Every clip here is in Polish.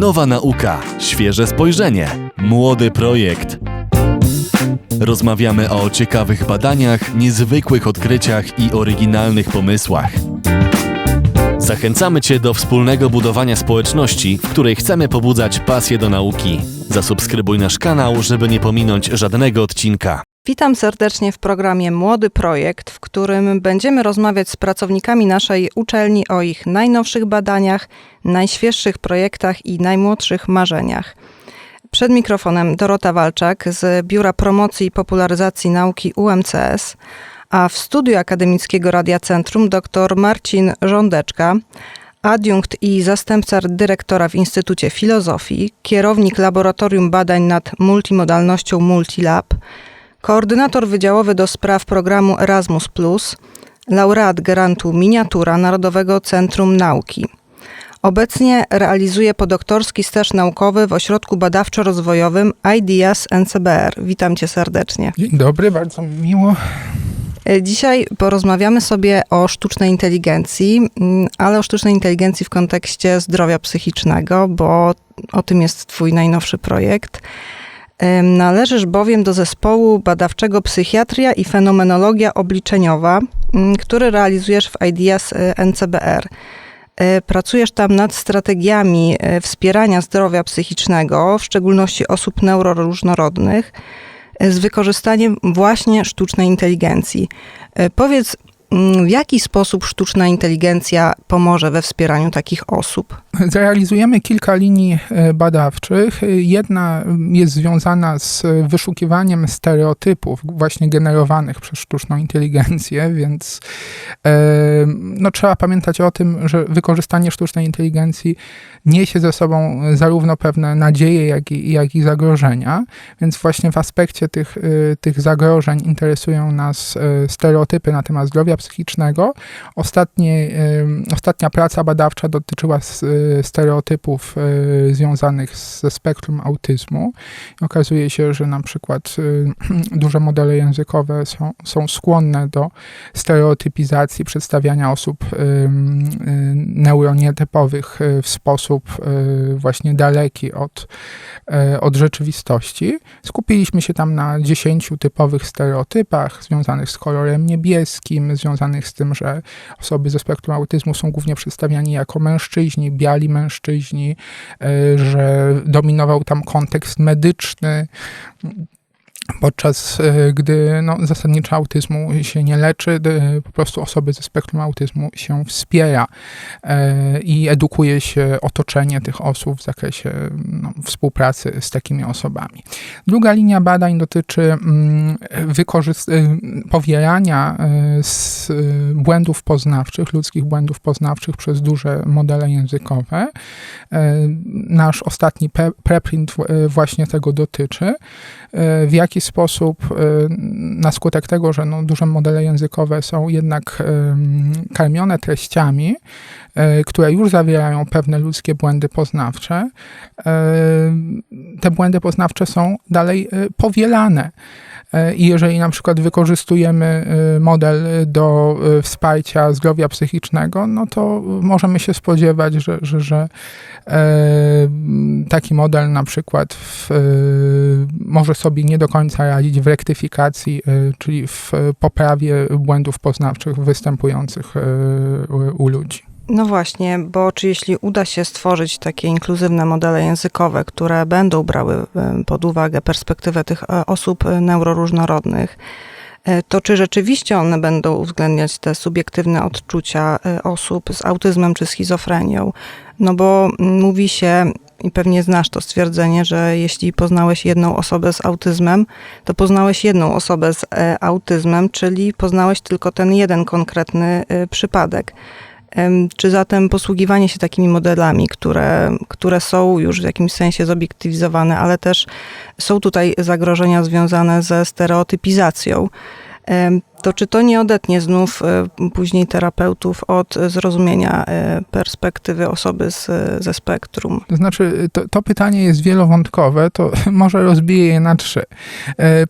Nowa nauka, świeże spojrzenie, młody projekt. Rozmawiamy o ciekawych badaniach, niezwykłych odkryciach i oryginalnych pomysłach. Zachęcamy Cię do wspólnego budowania społeczności, w której chcemy pobudzać pasję do nauki. Zasubskrybuj nasz kanał, żeby nie pominąć żadnego odcinka. Witam serdecznie w programie Młody Projekt, w którym będziemy rozmawiać z pracownikami naszej uczelni o ich najnowszych badaniach, najświeższych projektach i najmłodszych marzeniach. Przed mikrofonem Dorota Walczak z Biura Promocji i Popularyzacji Nauki UMCS, a w studiu akademickiego Radia Centrum dr Marcin Żądeczka, adiunkt i zastępca dyrektora w Instytucie Filozofii, kierownik Laboratorium Badań nad Multimodalnością Multilab, koordynator wydziałowy do spraw programu Erasmus, laureat grantu Miniatura Narodowego Centrum Nauki. Obecnie realizuje podoktorski staż naukowy w ośrodku badawczo-rozwojowym IDEAS NCBR. Witam cię serdecznie. Dzień dobry, bardzo mi miło. Dzisiaj porozmawiamy sobie o sztucznej inteligencji, mm, ale o sztucznej inteligencji w kontekście zdrowia psychicznego, bo o tym jest Twój najnowszy projekt. Należysz bowiem do zespołu badawczego Psychiatria i Fenomenologia Obliczeniowa, mm, który realizujesz w IDEAS NCBR. E, pracujesz tam nad strategiami e, wspierania zdrowia psychicznego, w szczególności osób neuroróżnorodnych, e, z wykorzystaniem właśnie sztucznej inteligencji. Powiedz, w jaki sposób sztuczna inteligencja pomoże we wspieraniu takich osób? Zrealizujemy kilka linii e, badawczych. Jedna jest związana z wyszukiwaniem stereotypów, właśnie generowanych przez sztuczną inteligencję, więc e, no, trzeba pamiętać o tym, że wykorzystanie sztucznej inteligencji niesie ze sobą zarówno pewne nadzieje, jak i, jak i zagrożenia. Więc właśnie w aspekcie tych, e, tych zagrożeń interesują nas stereotypy na temat zdrowia psychicznego. Ostatnie, ostatnia praca badawcza dotyczyła stereotypów e, związanych ze spektrum autyzmu. Okazuje się, że na przykład e, duże modele językowe są, są skłonne do stereotypizacji, przedstawiania osób e, neuronietypowych w sposób właśnie daleki od, od rzeczywistości. Skupiliśmy się tam na dziesięciu typowych stereotypach związanych z kolorem niebieskim, związanych związanych z tym, że osoby ze spektrum autyzmu są głównie przedstawiani jako mężczyźni, biali mężczyźni, e, że dominował tam kontekst medyczny podczas e, gdy no, zasadniczo autyzmu się nie leczy, po prostu osoby ze spektrum autyzmu się wspiera e, i edukuje się otoczenie tych osób w zakresie no, współpracy z takimi osobami. Druga linia badań dotyczy mm, powierania e, z błędów poznawczych, ludzkich błędów poznawczych przez duże modele językowe. Nasz ostatni preprint właśnie tego dotyczy. W jaki jaki sposób y, na skutek tego, że no, duże modele językowe są jednak karmione treściami, y, które już zawierają pewne ludzkie błędy poznawcze, y, te błędy poznawcze są dalej powielane. I jeżeli na przykład wykorzystujemy model do wsparcia zdrowia psychicznego, no to możemy się spodziewać, że, że, że taki model na przykład w, może sobie nie do końca radzić w rektyfikacji, czyli w poprawie błędów poznawczych występujących u ludzi. No właśnie, bo czy jeśli uda się stworzyć takie inkluzywne modele językowe, które będą brały pod uwagę perspektywę tych osób neuroróżnorodnych, to czy rzeczywiście one będą uwzględniać te subiektywne odczucia osób z autyzmem czy schizofrenią? No bo mówi się, i pewnie znasz to stwierdzenie, że jeśli poznałeś jedną osobę z autyzmem, to poznałeś jedną osobę z e, autyzmem, czyli poznałeś tylko ten jeden konkretny e, przypadek. Czy zatem posługiwanie się takimi modelami, które, które są już w jakimś sensie zobiektywizowane, ale też są tutaj zagrożenia związane ze stereotypizacją. To czy to nie odetnie znów e, później terapeutów od zrozumienia e, perspektywy osoby z, ze spektrum? To znaczy, to, to pytanie jest wielowątkowe, to może rozbiję je na trzy. E,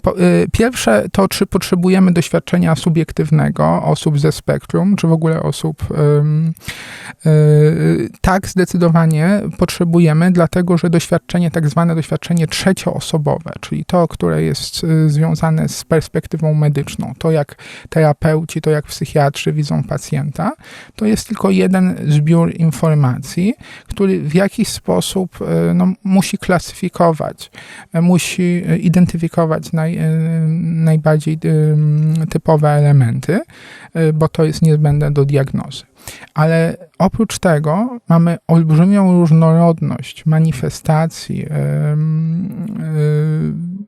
Pierwsze to, czy potrzebujemy doświadczenia subiektywnego osób ze spektrum, czy w ogóle osób. Tak, zdecydowanie potrzebujemy, dlatego że doświadczenie, tak zwane doświadczenie trzecioosobowe, czyli to, które jest związane z perspektywą medyczną, to jak terapeuci, to jak psychiatrzy widzą pacjenta, to jest tylko jeden zbiór informacji, który w jakiś sposób e, no, musi klasyfikować, e, musi e, identyfikować naj, najbardziej typowe elementy, bo to jest niezbędne do diagnozy. Ale oprócz tego mamy olbrzymią różnorodność manifestacji em, e,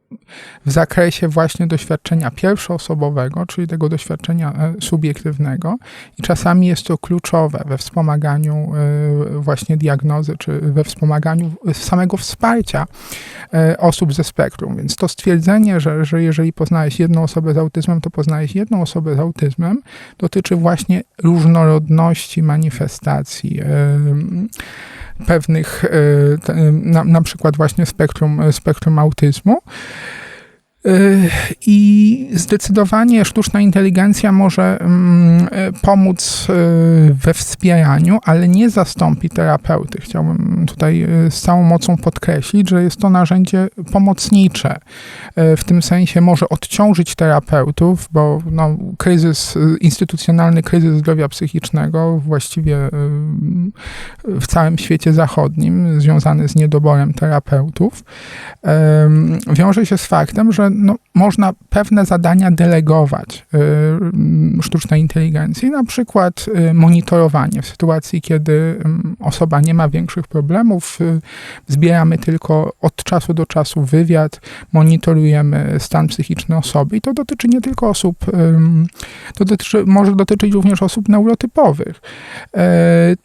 w zakresie właśnie doświadczenia pierwszoosobowego, czyli tego doświadczenia e, subiektywnego, i czasami jest to kluczowe we wspomaganiu e, właśnie diagnozy, czy we wspomaganiu samego wsparcia e, osób ze spektrum. Więc to stwierdzenie, że, że jeżeli poznałeś jedną osobę z autyzmem, to poznałeś jedną osobę z autyzmem, dotyczy właśnie różnorodności manifestacji pewnych, na, na przykład właśnie spektrum, spektrum autyzmu. Y, I zdecydowanie sztuczna inteligencja może mm, y, pomóc y, we wspieraniu, ale nie zastąpi terapeuty. Chciałbym tutaj z całą mocą podkreślić, że jest to narzędzie pomocnicze. W tym sensie może odciążyć terapeutów, bo no, kryzys, instytucjonalny kryzys zdrowia psychicznego właściwie w całym świecie zachodnim, związany z niedoborem terapeutów, wiąże się z faktem, że no, można pewne zadania delegować y, sztucznej inteligencji, na przykład y, monitorowanie w sytuacji, kiedy osoba nie ma większych problemów, y, zbieramy tylko od czasu do czasu wywiad, monitorujemy stan psychiczny osoby i to dotyczy nie tylko osób, to dotyczy, może dotyczyć również osób neurotypowych.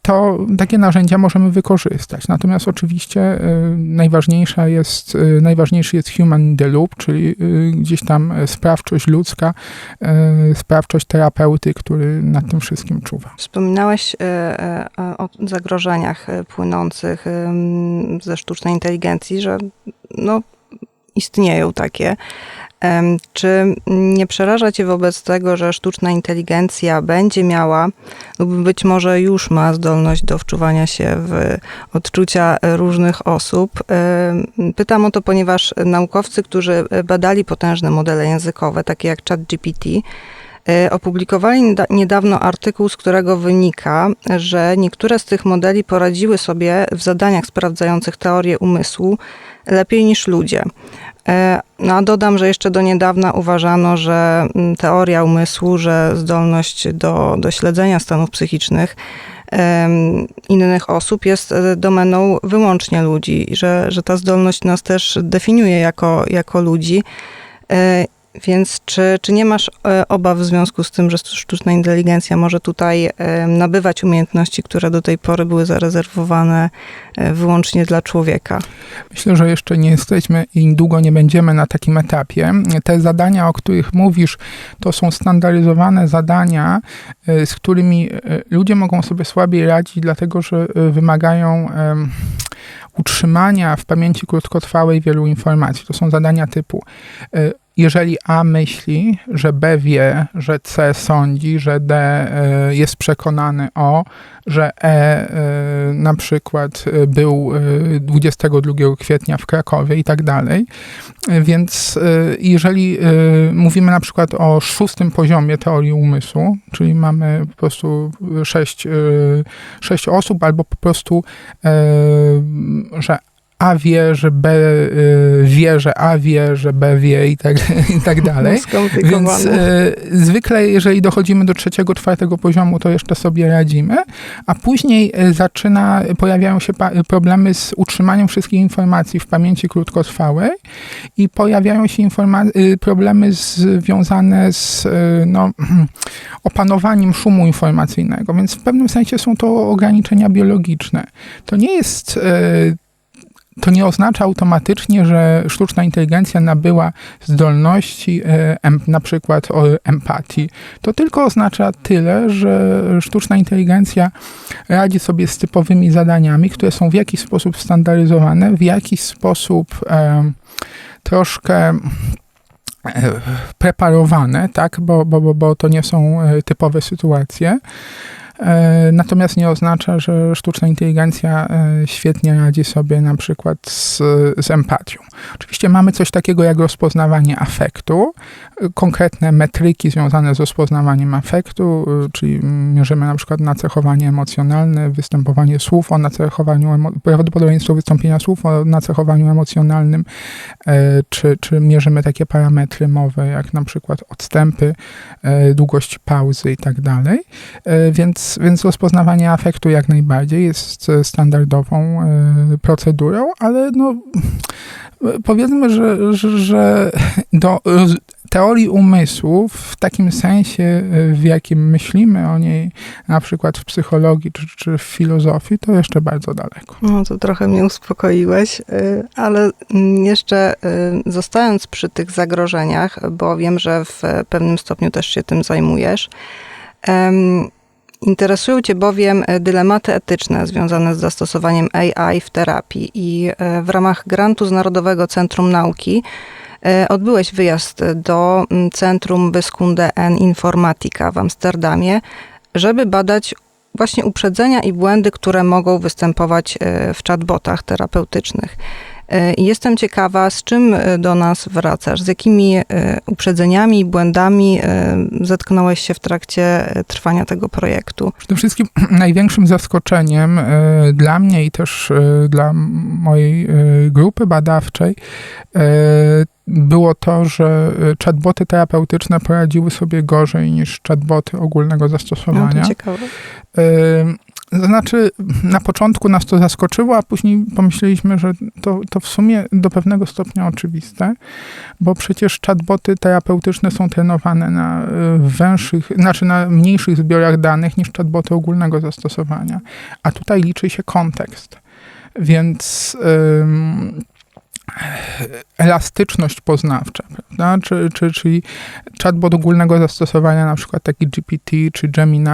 To takie narzędzia możemy wykorzystać. Natomiast oczywiście najważniejsza jest, najważniejszy jest human in the loop, czyli gdzieś tam e, sprawczość ludzka, e, sprawczość terapeuty, który nad tym wszystkim czuwa. Wspominałeś e, o zagrożeniach płynących ze sztucznej inteligencji, że no, istnieją takie. Czy nie przeraża Cię wobec tego, że sztuczna inteligencja będzie miała, lub być może już ma zdolność do wczuwania się w odczucia różnych osób? Pytam o to, ponieważ naukowcy, którzy badali potężne modele językowe, takie jak ChatGPT, opublikowali nieda- niedawno artykuł, z którego wynika, że niektóre z tych modeli poradziły sobie w zadaniach sprawdzających teorię umysłu lepiej niż ludzie. E, No a dodam, że jeszcze do niedawna uważano, że mm, teoria umysłu, że zdolność do, do śledzenia stanów psychicznych innych osób jest e, domeną wyłącznie ludzi że, że ta zdolność nas też definiuje jako, jako ludzi. Więc czy, czy nie masz e, obaw w związku z tym, że sztuczna inteligencja może tutaj e, nabywać umiejętności, które do tej pory były zarezerwowane e, wyłącznie dla człowieka? Myślę, że jeszcze nie jesteśmy i długo nie będziemy na takim etapie. Te zadania, o których mówisz, to są standaryzowane zadania, z którymi ludzie mogą sobie słabiej radzić, dlatego że wymagają utrzymania w pamięci krótkotrwałej wielu informacji. To są zadania typu jeżeli A myśli, że B wie, że C sądzi, że D y, jest przekonany o, że E y, na przykład y, był y, 22 kwietnia w Krakowie i tak dalej. Więc jeżeli mówimy na przykład o szóstym poziomie teorii umysłu, czyli mamy po prostu sześć, sześć osób, albo po prostu, że A wie, że B y, wie, że A wie, że B wie i tak, i tak dalej. Więc e, zwykle, jeżeli dochodzimy do trzeciego, czwartego poziomu, to jeszcze sobie radzimy, a później e, zaczyna, pojawiają się problemy z utrzymaniem wszystkich informacji w pamięci krótkotrwałej i pojawiają się y, problemy związane z no, opanowaniem szumu informacyjnego, więc w pewnym sensie są to ograniczenia biologiczne. To nie jest e, to nie oznacza automatycznie, że sztuczna inteligencja nabyła zdolności e, na przykład empatii. To tylko oznacza tyle, że sztuczna inteligencja radzi sobie z typowymi zadaniami, które są w jakiś sposób standaryzowane, w jakiś sposób e, troszkę e, preparowane, tak, bo, bo, bo, bo to nie są e, typowe sytuacje. E, Natomiast nie oznacza, że sztuczna inteligencja e, świetnie radzi sobie na przykład z, z empatią. Oczywiście mamy coś takiego jak rozpoznawanie afektu, konkretne metryki związane z rozpoznawaniem afektu, e, czyli mierzymy na przykład nacechowanie emocjonalne, występowanie słów o nacechowaniu, prawdopodobieństwo wystąpienia słów o nacechowaniu emocjonalnym, czy, czy mierzymy takie parametry mowy, jak na przykład odstępy, długość pauzy i tak dalej. E, Więc, rozpoznawanie afektu jak najbardziej jest e, standardową e, procedurą, ale no, powiedzmy, że, że, że do teorii umysłu w takim sensie, e, w jakim myślimy o niej, na przykład w psychologii czy, czy w filozofii, to jeszcze bardzo daleko. No to trochę mnie uspokoiłeś, ale jeszcze zostając przy tych zagrożeniach, bo wiem, że w pewnym stopniu też się tym zajmujesz. Interesują Cię bowiem e, dylematy etyczne związane z zastosowaniem AI w terapii i e, w ramach grantu z Narodowego Centrum Nauki e, odbyłeś wyjazd do Centrum Wiskunde en Informatica w Amsterdamie, żeby badać właśnie uprzedzenia i błędy, które mogą występować w chatbotach terapeutycznych. E, jestem ciekawa, z czym e, do nas wracasz, z jakimi e, uprzedzeniami i błędami zetknąłeś się w trakcie trwania tego projektu. Przede wszystkim największym zaskoczeniem dla mnie i też dla mojej grupy badawczej było to, że chatboty terapeutyczne poradziły sobie gorzej niż chatboty ogólnego No, zastosowania. to ciekawe. Znaczy, na początku nas to zaskoczyło, a później pomyśleliśmy, że to, to w sumie do pewnego stopnia oczywiste, bo przecież chatboty terapeutyczne są trenowane na e, węższych, znaczy na mniejszych zbiorach danych niż chatboty ogólnego zastosowania. A tutaj liczy się kontekst. Więc ym, elastyczność poznawcza, prawda? Czy, czy, czyli chatbot ogólnego zastosowania, na przykład taki GPT czy Gemini,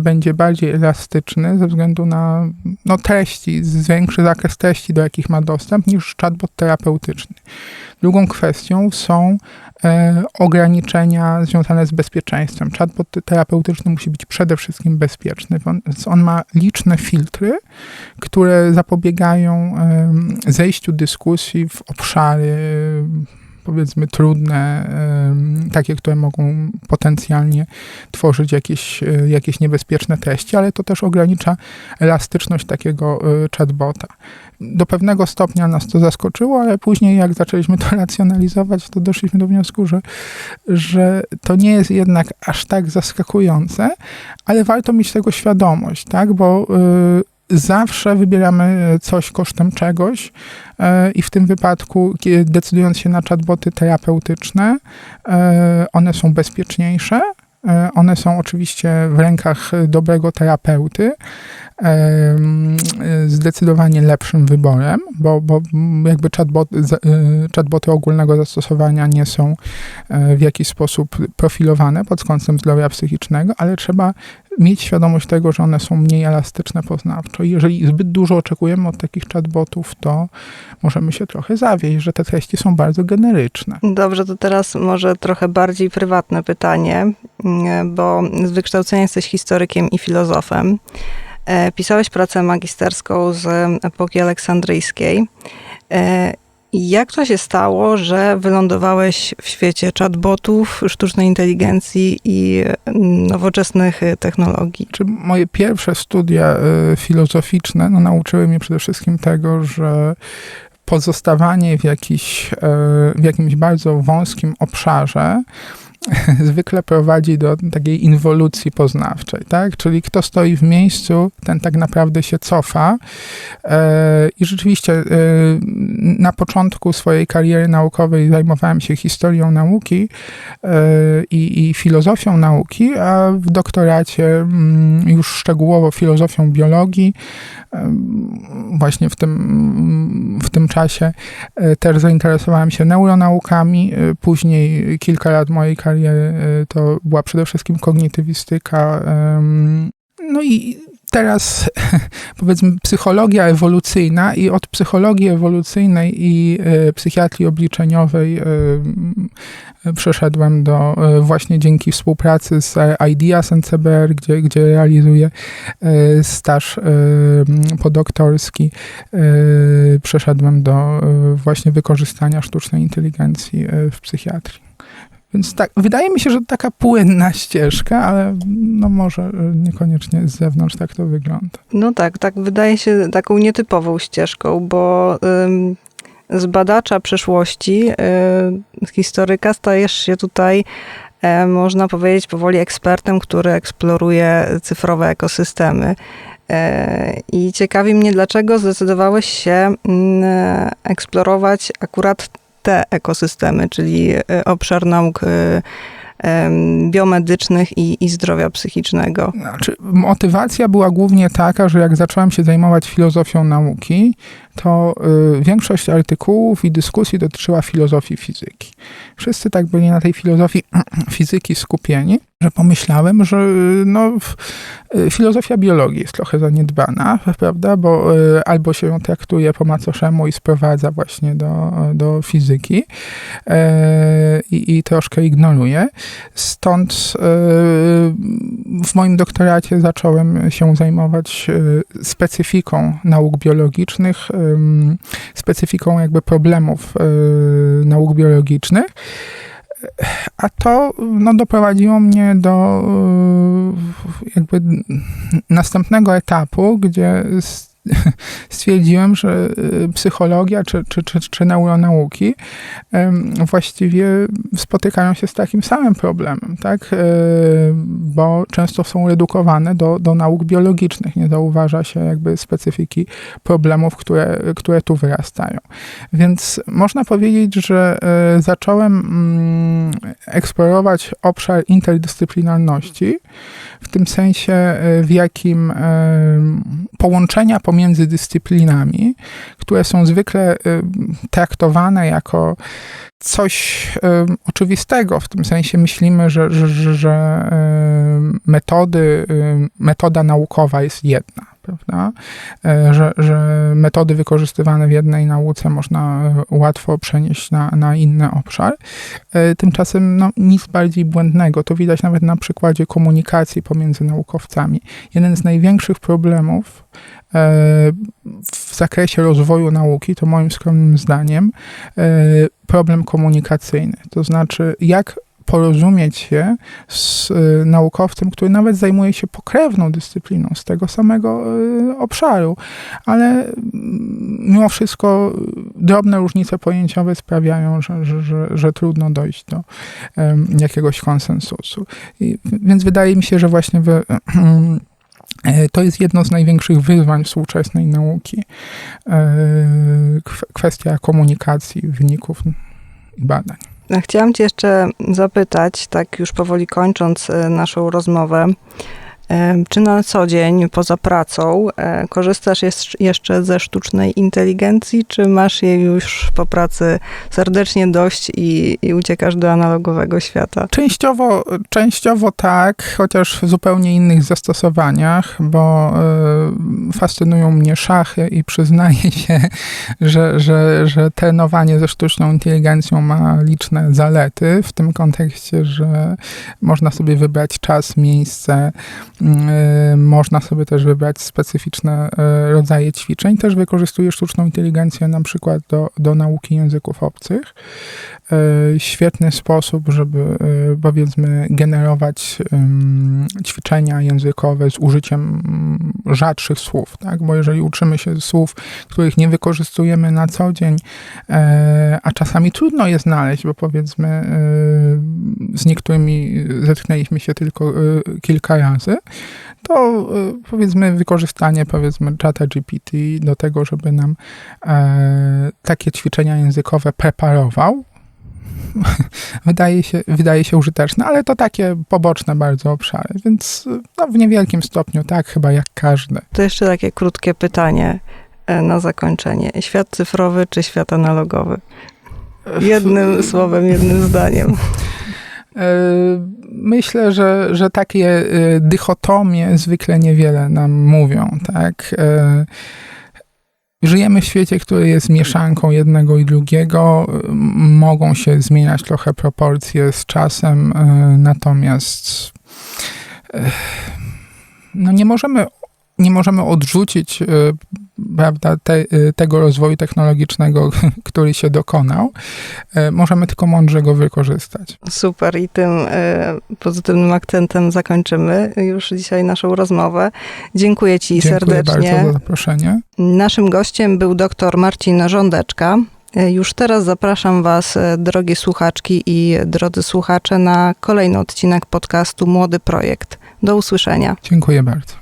będzie bardziej elastyczny ze względu na no, treści, większy zakres treści, do jakich ma dostęp, niż chatbot terapeutyczny. Drugą kwestią są ograniczenia związane z bezpieczeństwem. Chatbot terapeutyczny musi być przede wszystkim bezpieczny, więc on ma liczne filtry, które zapobiegają zejściu dyskusji w obszary powiedzmy trudne, takie, które mogą potencjalnie tworzyć jakieś, e, jakieś niebezpieczne treści, ale to też ogranicza elastyczność takiego e, chatbota. Do pewnego stopnia nas to zaskoczyło, ale później jak zaczęliśmy to racjonalizować, to doszliśmy do wniosku, że, że to nie jest jednak aż tak zaskakujące, ale warto mieć tego świadomość, tak? Bo y, zawsze wybieramy coś kosztem czegoś y, i w tym wypadku, decydując się na chatboty terapeutyczne, y, one są bezpieczniejsze. One są oczywiście w rękach dobrego terapeuty, zdecydowanie lepszym wyborem, bo, bo jakby chatbot, y, chatboty ogólnego zastosowania nie są e, w jakiś sposób profilowane pod kątem zdrowia psychicznego, ale trzeba mieć świadomość tego, że one są mniej elastyczne poznawczo. I jeżeli zbyt dużo oczekujemy od takich chatbotów, to możemy się trochę zawieść, że te treści są bardzo generyczne. Dobrze, to teraz może trochę bardziej prywatne pytanie, mm, bo z wykształcenia jesteś historykiem i filozofem. E, Pisałeś pracę magisterską z epoki aleksandryjskiej. E, Jak to się stało, że wylądowałeś w świecie chatbotów, sztucznej inteligencji i mm, nowoczesnych e, technologii? Czy moje pierwsze studia y, filozoficzne no, nauczyły mnie przede wszystkim tego, że pozostawanie w, jakiś, w jakimś bardzo wąskim obszarze zwykle prowadzi do takiej inwolucji poznawczej, tak? Czyli kto stoi w miejscu, ten tak naprawdę się cofa. E, I rzeczywiście e, na początku swojej kariery naukowej zajmowałem się historią nauki e, i, i filozofią nauki, a w doktoracie mm, już szczegółowo filozofią biologii właśnie w tym, w tym czasie e, też zainteresowałem się neuronaukami. E, Później kilka lat mojej kariery e, to była przede wszystkim kognitywistyka. No i teraz powiedzmy psychologia ewolucyjna i od psychologii ewolucyjnej i e, psychiatrii obliczeniowej e, przeszedłem do e, właśnie dzięki współpracy z IDEAS NCBR, gdzie, gdzie realizuję staż podoktorski, przeszedłem do właśnie wykorzystania sztucznej inteligencji w psychiatrii. Więc tak, wydaje mi się, że taka płynna ścieżka, ale no może e, niekoniecznie z zewnątrz tak to wygląda. No tak, tak wydaje się taką nietypową ścieżką, bo ym, z badacza przyszłości, y, historyka, stajesz się tutaj, e, można powiedzieć, powoli ekspertem, który eksploruje cyfrowe ekosystemy. E, I ciekawi mnie, dlaczego zdecydowałeś się mm, eksplorować akurat te ekosystemy, czyli e, obszar nauk e, biomedycznych i, i zdrowia psychicznego. Znaczy, motywacja była głównie taka, że jak zacząłem się zajmować filozofią nauki, to y, większość artykułów i dyskusji dotyczyła filozofii fizyki. Wszyscy tak byli na tej filozofii fizyki skupieni, że pomyślałem, że y, no, y, filozofia biologii jest trochę zaniedbana, prawda, bo albo się ją traktuje po macoszemu i sprowadza właśnie do, do fizyki e, i, troszkę ignoruje. Stąd w moim doktoracie zacząłem się zajmować specyfiką nauk biologicznych, specyfiką jakby problemów e, nauk biologicznych. A to no, doprowadziło mnie do e, jakby następnego etapu, gdzie stwierdziłem, że e, psychologia czy, czy, czy, czy neuronauki właściwie spotykają się z takim samym problemem, tak? E, Bo często są redukowane do, do nauk biologicznych. Nie zauważa się jakby specyfiki problemów, które, które tu wyrastają. Więc można powiedzieć, że e, zacząłem mm, eksplorować obszar interdyscyplinarności, w tym sensie, w jakim połączenia pomiędzy dyscyplinami, które są zwykle e, traktowane jako coś e, oczywistego, w tym sensie myślimy, że, że, że, e, metody, metoda naukowa jest jedna, prawda? Że, że metody wykorzystywane w jednej nauce można łatwo przenieść na, na inny obszar. Tymczasem no, nic bardziej błędnego. To widać nawet na przykładzie komunikacji pomiędzy naukowcami. Jeden z największych problemów w zakresie rozwoju nauki, to moim skromnym zdaniem, e, problem komunikacyjny. To znaczy, jak porozumieć się z e, naukowcem, który nawet zajmuje się pokrewną dyscypliną z tego samego e, obszaru, ale mm, mimo wszystko drobne różnice pojęciowe sprawiają, że, że, że, że trudno dojść do jakiegoś konsensusu. I, więc wydaje mi się, że właśnie wy, E, To jest jedno z największych wyzwań współczesnej nauki. E, kw- Kwestia komunikacji, wyników i badań. Chciałam Cię jeszcze zapytać, tak już powoli kończąc e, naszą rozmowę, e, czy na co dzień poza pracą e, korzystasz jeszcze ze sztucznej inteligencji, czy masz jej już po pracy serdecznie dość i, i uciekasz do analogowego świata? Częściowo, częściowo tak, chociaż w zupełnie innych zastosowaniach, bo e, fascynują mnie szachy i przyznaję się, że, że, że trenowanie ze sztuczną inteligencją ma liczne zalety w tym kontekście, że można sobie wybrać czas, miejsce, można sobie też wybrać specyficzne y, rodzaje ćwiczeń. Też wykorzystuję sztuczną inteligencję na przykład do, do nauki języków obcych. Y, Świetny sposób, żeby y, powiedzmy generować ćwiczenia językowe z użyciem mm, rzadszych słów, tak? Bo jeżeli uczymy się słów, których nie wykorzystujemy na co dzień, a czasami trudno je znaleźć, bo powiedzmy y, z niektórymi zetknęliśmy się tylko y, kilka razy, to y, powiedzmy wykorzystanie powiedzmy czata GPT do tego, żeby nam e, takie ćwiczenia językowe preparował, wydaje się, wydaje się użyteczne, ale to takie poboczne bardzo obszary, więc no, w niewielkim stopniu, tak, chyba jak każdy. To jeszcze takie krótkie pytanie e, na zakończenie. Świat cyfrowy czy świat analogowy? Jednym słowem, jednym zdaniem. E, Myślę, że, że takie e, dychotomie zwykle niewiele nam mówią, tak? E, Żyjemy w świecie, który jest mieszanką jednego i drugiego. Mogą się zmieniać trochę proporcje z czasem, natomiast no nie możemy nie możemy odrzucić prawda, te, e, tego rozwoju technologicznego, który się dokonał. E, Możemy tylko mądrze go wykorzystać. Super i tym e, pozytywnym akcentem zakończymy już dzisiaj naszą rozmowę. Dziękuję Ci Dziękuję serdecznie. bardzo za zaproszenie. Naszym gościem był dr Marcin Rządeczka. E, Już teraz zapraszam Was, drogie słuchaczki i drodzy słuchacze, na kolejny odcinek podcastu Młody Projekt. Do usłyszenia. Dziękuję bardzo.